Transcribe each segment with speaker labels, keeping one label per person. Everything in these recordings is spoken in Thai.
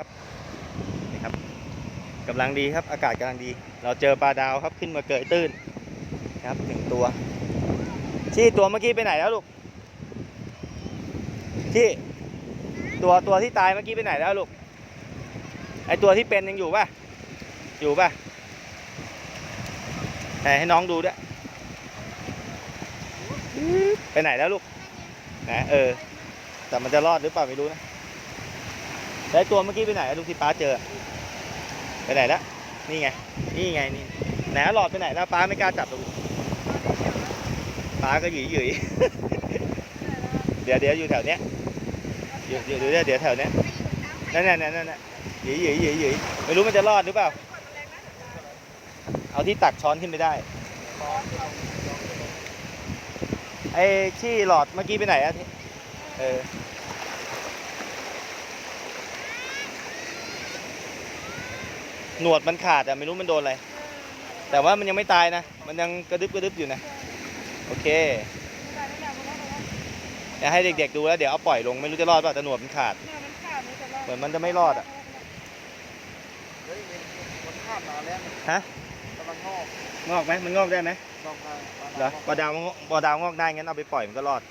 Speaker 1: ครับนี่ครับกำลังดีครับอากาศกำลังดี เราเจอปลาดาวครับขึ้นมาเกยตื้นครับหนึ่งตัวชี้ตัวเมื่อกี้ไปไหนแล้วลูกชี้ตัวตัวที่ตายเมื่อกี้ไปไหนแล้วลูกไอตัวที่เป็นยังอยู่ป่ะอยู่ป่ะไหนให้น้องดูด้วยไปไหนแล้วลูกไหนเออแต่มันจะรอดหรือเปล่าไม่รู้นะ แล้วไอ้ตัวเมื่อกี้ไปไหนลูกที่ป้าเจอ ไปไหนและนี่ไง นี่ไงนี่ไหนหลอดไปไหนแล้วป้าไม่กล้าจับลูกป้าก็หยีหยีเดี๋ยวเดี๋ยวอยู่แถวเนี้ยอยู่อยู่เดี๋ยวเดี๋ยวแถวเนี้ยนั่นนั่นนั่นนั่นหยีหยีหยีหยีไม่รู้มันจะรอดหรือเปล่า เอาที่ตักช้อนขึ้นไปได้ไอ้ที่หลอดเมื่อกี้ไปไหนอะที่เออ หนวดมันขาดอะไม่รู้มันโดนอะไร แต่ว่ามันยังไม่ตายนะ มันยังกระดึบกระดึบอยู่นะ โอเค เดี๋ยวให้เด็กๆดูแล้วเดี๋ยวเอาปล่อยลงไม่รู้จะรอดเปล่าแต่หนวดมันขาด เหมือนมันจะไม่รอดอะ
Speaker 2: เฮ้ยมันข้ามมาแล้วมัน
Speaker 1: ฮะ
Speaker 2: กำลังงอก
Speaker 1: งอกไหมมันงอกได้ไหม
Speaker 2: งอกได้
Speaker 1: เหรอปลาดาวงอกปลาดาวงอกได้งั้นเอาไปปล่อยมันก็รอด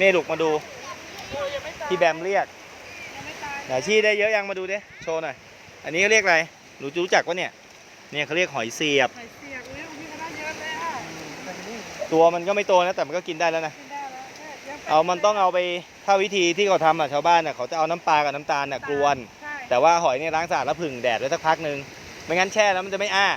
Speaker 1: นี่ลูกมาดู พี่แบมเรียกไหนชี้ได้เยอะยังมาดูดิโชว์หน่อย อันนี้เขาเรียกอะไรหนูรู้จักปะเนี่ย เนี่ยเขาเรียกหอยเสียบ
Speaker 3: ไข่เสียบอุ้ยพี่ก็ได้เยอะเลยอะ
Speaker 2: แต่นี่
Speaker 1: ตัวมันก็ไม่โตนะแต่มันก็กินได้แล้วนะ
Speaker 3: กินได้แล้วแค่ยังป็
Speaker 1: เอามันต้องเอาไปถ้าวิธีที่เขาทำอะชาวบ้านอะเขาจะเอาน้ำปลากับน้ำตาลอะกวน
Speaker 3: ใช่
Speaker 1: แต่ว่าหอยเนี่ยล้างสะอาดแล้วผึ่งแดดไว้สักพักหนึ่งไม่งั้นแช่แล้วมันจะไม่อ้า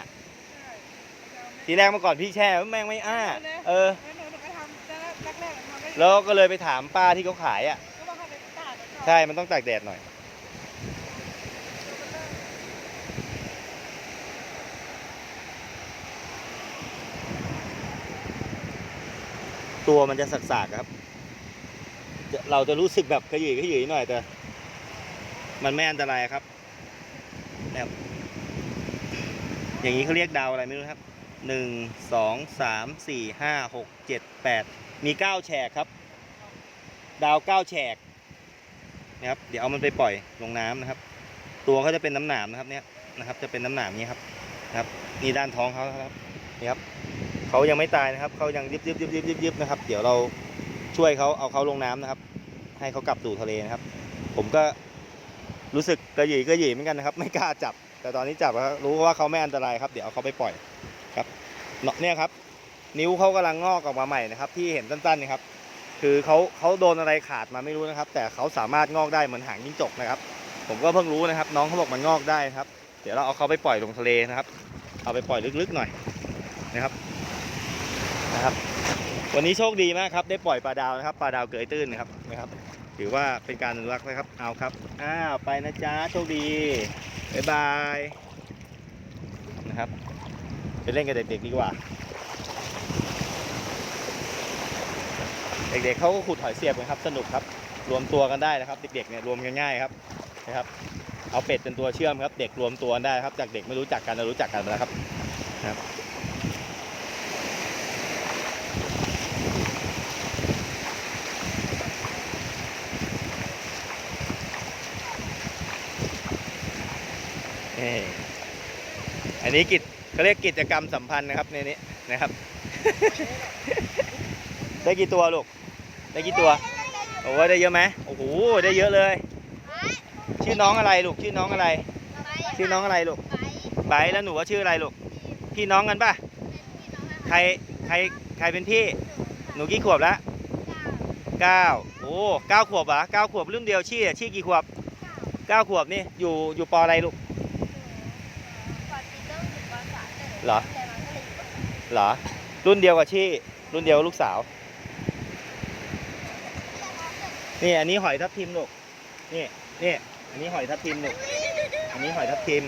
Speaker 1: ทีแรกเมื่อก่อนพี่แช่แม่งไม่อ้า เออ
Speaker 3: แล้วหนูหนูก็ทำแรกๆทำได้
Speaker 1: แล้วก็เลยไปถามป้าที่เขาขายอะ
Speaker 3: ก็ต้องเข้าไปตากก่อน
Speaker 1: ใช่มันต้องตากแดดหน่อย ตัวมันจะสักๆครับ เราจะรู้สึกแบบขยี้ขยี้หน่อยแต่ มันไม่อันตรายครับแบบอย่างนี้เขาเรียกดาวอะไรไม่รู้ครับหนึ่งสองสามสี่ห้าหกเจ็ดแปดมีเก้าแฉกครับ ดาวเก้าแฉกนะครับ เดี๋ยวเอามันไปปล่อยลงน้ำนะครับ ตัวเขาจะเป็นน้ำหนามนะครับ เนี่ยนะครับ จะเป็นน้ำหนามนี้ครับนะครับนี่ด้านท้องเขาครับนี่ครับ เขายังไม่ตายนะครับเขายังยิบยิบยิบยิบยิบยิบนะครับ เดี๋ยวเราช่วยเขาเอาเขาลงน้ำนะครับ ให้เขากลับสู่ทะเลนะครับ ผมก็รู้สึกกระหยี่กระหยี่เหมือนกันนะครับ ไม่กล้าจับ แต่ตอนนี้จับแล้วรู้ว่าเขาไม่อันตรายครับ เดี๋ยวเอาเขาไปปล่อยครับเนาะเนี่ยครับ นิ้วเขากำลังงอกออกมาใหม่นะครับ ที่เห็นสั้นๆนี่ครับ คือเขาเขาโดนอะไรขาดมาไม่รู้นะครับ แต่เขาสามารถงอกได้เหมือนหางจิ้งจกนะครับ ผมก็เพิ่งรู้นะครับ น้องเขาบอกมันงอกได้ครับ เดี๋ยวเราเอาเขาไปปล่อยลงทะเลนะครับ เอาไปปล่อยลึกๆหน่อยนะครับ นะครับวันนี้โชคดีมากครับ ได้ปล่อยปลาดาวนะครับปลาดาวเกยตื้นนะครับนะครับ ถือว่าเป็นการอนุรักษ์นะครับเอาครับอ้าวไปนะจ๊ะโชคดีบ๊ายบายนะครับไปเล่นกับเด็กๆดีกว่า เด็กๆเขาก็ขุดหอยเสียบกันครับ สนุกครับ รวมตัวกันได้นะครับ เด็กๆเนี่ยรวมกันง่ายครับนะครับ เอาเป็ดเป็นตัวเชื่อมครับ เด็กรวมตัวกันได้ครับ จากเด็กไม่รู้จักกันเรารู้จักกันแล้วครับนะครับ นี่อั นนี้กิจเขาเรียกกิจกรรมสัมพันธ์นะครับในนี้นะครับ ได้กี่ตัวลูก ได้กี่ตัว โอ้ได้เยอะไหมโอ้โห ได้เยอะเลย ชื่อน้องอะไรลูก ชื่อน้องอะไร ชื่อน้องอะไรลูกไบแล้วหนูว่าชื่ออะไรลูก พี่น้องกันป่ะ ใคร ใคร ใครเป็นพี่ หนูกี่ขวบแล้วเก้าโอ้เก้าขวบเหรอเก้าขวบรุ่นเดียวชี่อชี่กี่ขวบเก้าขวบนี่ อยู่ อยู่ปออะไรลูก เหรอเหรอ รุ่นเดียวกับชี่ รุ่นเดียวกับลูกสาว นี่อันนี้หอยทับทิมลูกนี่นี่อันนี้หอยทับทิมลูกอันนี้หอยทับทิม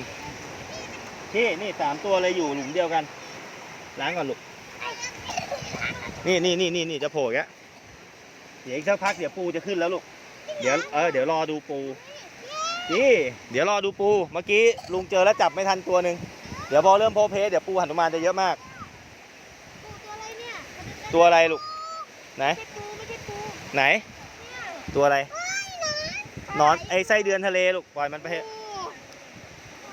Speaker 1: นี่นี่สามตัวเลยอยู่หลุมเดียวกัน ล้างก่อนลูกนี่นี่นี่นี่นี่จะโผล่อีกแล้วเดี๋ยวอีกสักพักเดี๋ยวปูจะขึ้นแล้วลูก เดี๋ยวเออเดี๋ยวรอดูปูนี่เดี๋ยวรอดูปู เมื่อกี้ลุงเจอแล้วจับไม่ทันตัวหนึ่ง เดี๋ยวพอเริ่มโพเพเดี๋ยวปูหันุมานจะเยอะมาก
Speaker 4: ตัวอะไรเนี่ย
Speaker 1: ตัวอะไรลูกไหน
Speaker 4: ไม่ใช่ปูไม่ใช่ปู
Speaker 1: ไหน
Speaker 4: เนี่ย
Speaker 1: ตัวอะไร
Speaker 4: ไข่
Speaker 1: หนอนไอ้ไส้เดือนทะเลลูกปล่อยมันไปเถอะ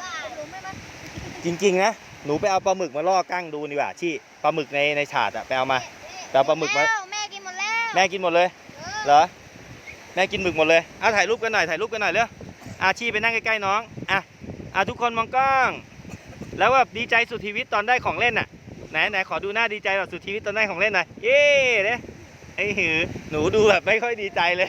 Speaker 4: บ้าหนูไม่มา
Speaker 1: จริง ๆ นะหนูไปเอาปลาหมึกมาล่อกั้งดูดีกว่าชี่ปลาหมึกในในฉาดอะไปเอามาไปเอาปลาหมึกมา
Speaker 4: แม่กินหมดแล้ว
Speaker 1: แม่กินหมดเลย
Speaker 4: เออ
Speaker 1: เหรอแม่กินหมึกหมดเลยเอาถ่ายรูปกันหน่อยถ่ายรูปกันหน่อยเร็วอาชีไปนั่งใกล้ๆน้องอะอะทุกคนมองกล้อง แล้วแบบดีใจสุดชีวิตตอนได้ของเล่นอะไหนไหนขอดูหน้าดีใจแบบสุดชีวิตตอนได้ของเล่นหน่อยเย้เนี่ยไอ้หือหนูดูแบบไม่ค่อยดีใจเลย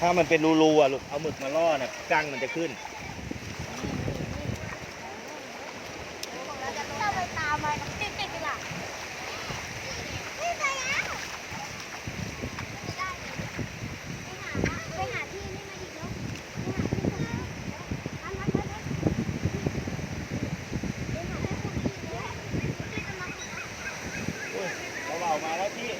Speaker 1: ถ้ามันเป็นรูๆอะลูกเอาหมึกมาล่อน่ะกั้งมันจะขึ้น
Speaker 4: บอกแล้วจะต้องไปตามมาติดติดๆล่ะนี่ไปแล้วได้ไปหาที่นี่มาอีกแล้วไปหาที่ตรงนั้นทันทันทันทันไปหาที่คุณอีกแล้ว
Speaker 1: ออกมาแล้วพี่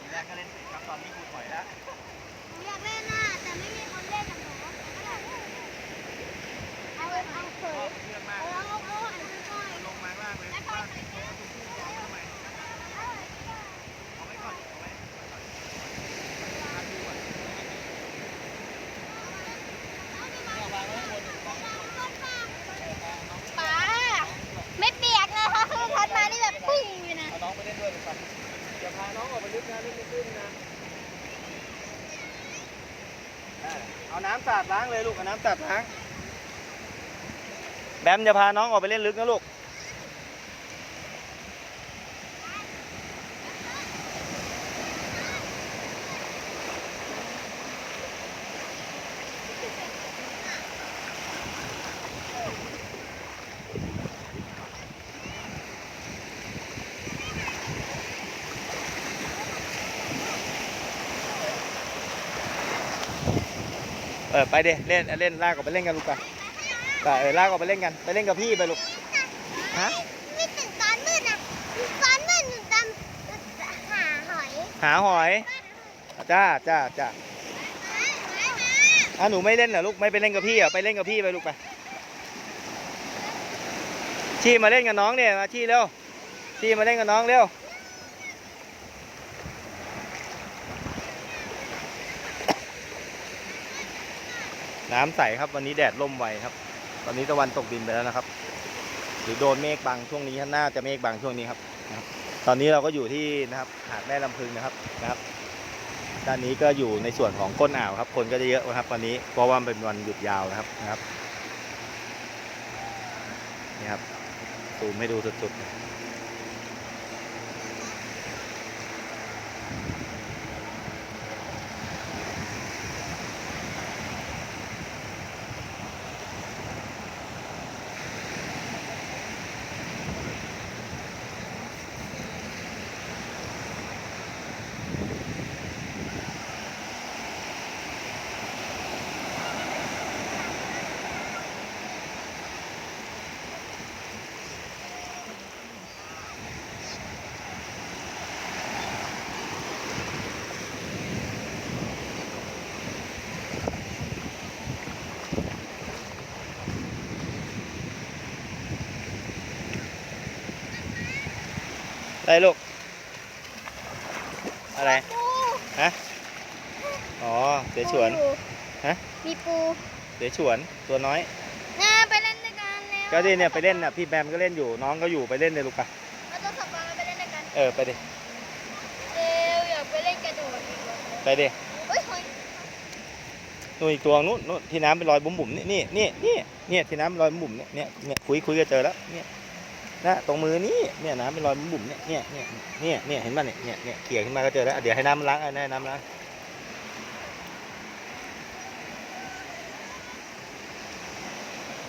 Speaker 1: ทีแรกก็เล่นเสร็จครับตอนนี้กูถอยแล้ว
Speaker 4: หนูอยากเล่นน่ะแต่ไม่มีคนเล่นกับหนูเอาเอาเอาเผย
Speaker 1: เชื่อมาก
Speaker 4: เอาเอาเอาอันนี้หน่อย
Speaker 1: ลงมาล่างเลย
Speaker 4: แล้วคอยใส่แก้ว
Speaker 1: เอาไว้ก่อนเอาไว้
Speaker 4: ป๋าไม่เปียกเลยค่ะคือพัดมานี่แบบปุ้งเลยนะ
Speaker 1: เอา น้องไปอย่าพาน้องออกไปลึกนะลึกไม่ขึ้นนะเอาน้ำสาดล้างเลยลูกเอาน้ำสาดล้าง แบมอย่าพาน้องออกไปเล่นลึกนะลูก ออไปเดเล่นเล่นลากออกไปเล่นกันลูกไปไปเออลากออกไปเล่นกันไปเล่นกับพี่ไปลูกฮะ
Speaker 4: ไม่ถึงตอนมืดนะตอนมืดหนูจำหาหอย
Speaker 1: หาหอยจ้าจ้าจ้าอะหนูไม่เล่นเหรอลูกไม่ไปเล่นกับพี่เหรอไปเล่นกับพี่ไปลูกไปชี้มาเล่นกับน้องเนี่ยมาชี้เร็วชี้มาเล่นกับน้องเร็ว น้ำใสครับวันนี้แดดร่มไวครับ ตอนนี้ตะวันตกดินไปแล้วนะครับ หรือโดนเมฆบังช่วงนี้น่าจะเมฆบังช่วงนี้ครับนะครับ ตอนนี้เราก็อยู่ที่นะครับหาดแม่ลำพึงนะครับนะครับด้านนี้ก็อยู่ในส่วนของก้นอ่าวครับ คนก็จะเยอะนะครับวันนี้เพราะว่ามันเป็นวันหยุดยาวนะครับนะครับนี่ครับซูมให้ดูสุดๆ ได้ลูก อะไร
Speaker 4: ปู
Speaker 1: ฮะ อ๋อ เสือฉวน ฮะ
Speaker 4: มี ปู
Speaker 1: เสือฉวนตัวน้อย
Speaker 4: น่าไปเล่นด้วยกันแล้ว
Speaker 1: ก็ดิเนี่ยไปเล่นน่ะพี่แบมก็เล่นอยู่น้องก็อยู่ไปเล่นเลยลูกไป
Speaker 4: เราต้องขับมาไปเล่นด้วยกัน
Speaker 1: เออไปดิ
Speaker 4: เร็วอยากไปเล่นกระโดดอีกแล้ว
Speaker 1: ไปดิ
Speaker 4: เฮ้ยหอย
Speaker 1: นู่นอีกตัวนู้นนู่นที่น้ำเป็นรอยบุ๋มบุ๋มๆนี่นี่นี่นี่เนี่ยที่น้ำเป็นรอยบุ๋มบุ๋มๆเนี่ยเนี่ยเนี่ยคุยคุยก็เจอแล้วเนี่ยนะตรงมือนี่เนี่ยน้ำเป็นรอยบุ๋มบุ๋มๆเนี่ยเนี่ยเนี่ยเนี่ยเนี่ยเห็นป่ะเนี่ยเนี่ยเนี่ยเขี่ยขึ้นมาก็เจอแล้วอะเดี๋ยวให้น้ำมันล้างอะให้น้ำล้าง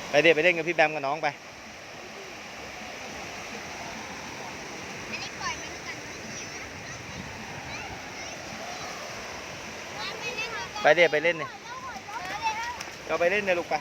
Speaker 1: ไปเดี๋ยวไปเล่นกับพี่แบมกับน้องไป
Speaker 4: ไปด้วยกัน
Speaker 1: ไปเดี๋ยวไปเล่นเนี่ยเราไปเล่นเนี่ยลูกไป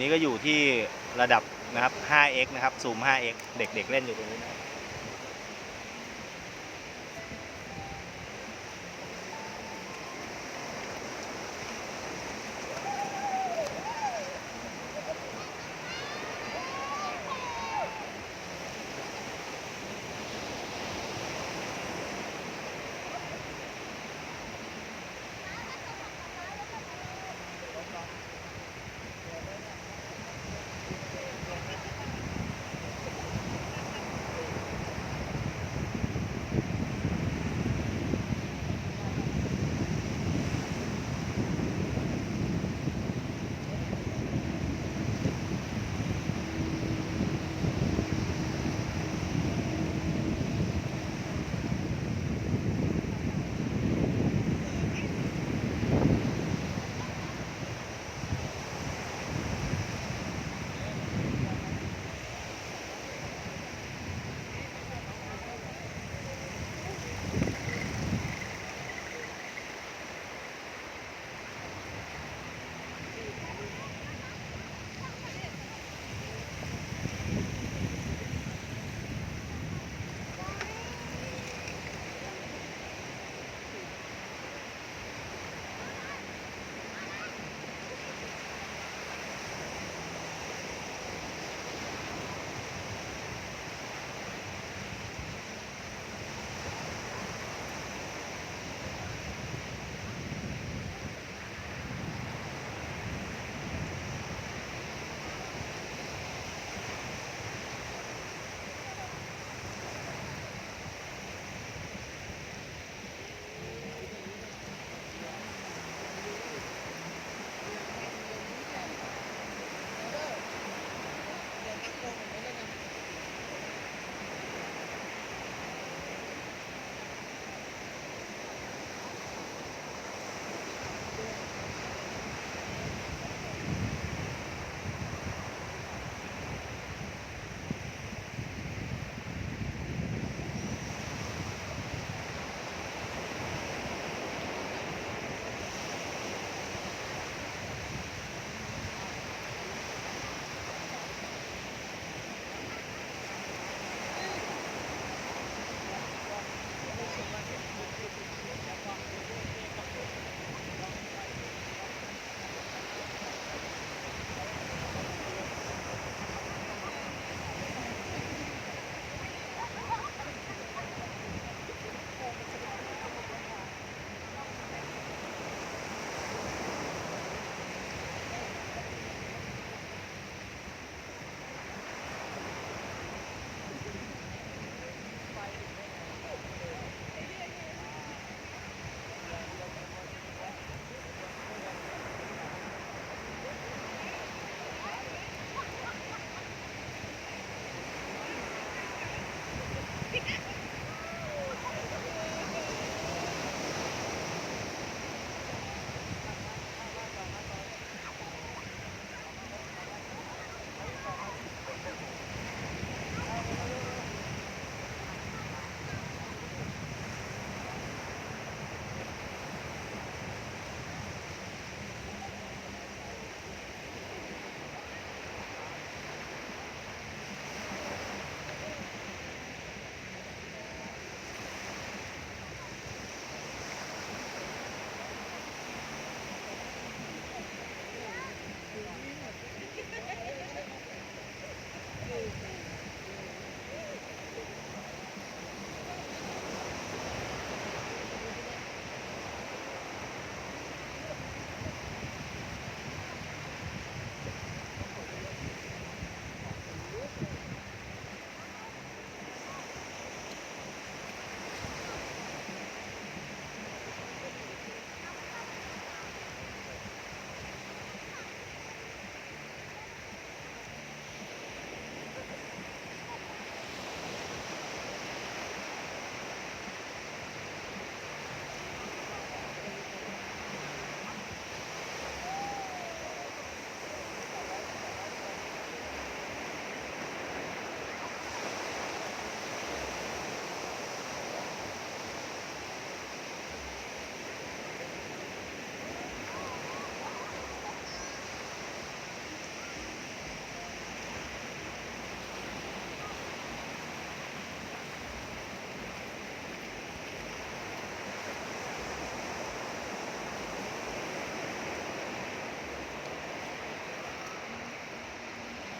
Speaker 1: นี้ก็อยู่ที่ระดับนะครับ 5x นะครับซูม 5x เด็กๆเล่นอยู่ตรงนี้นะ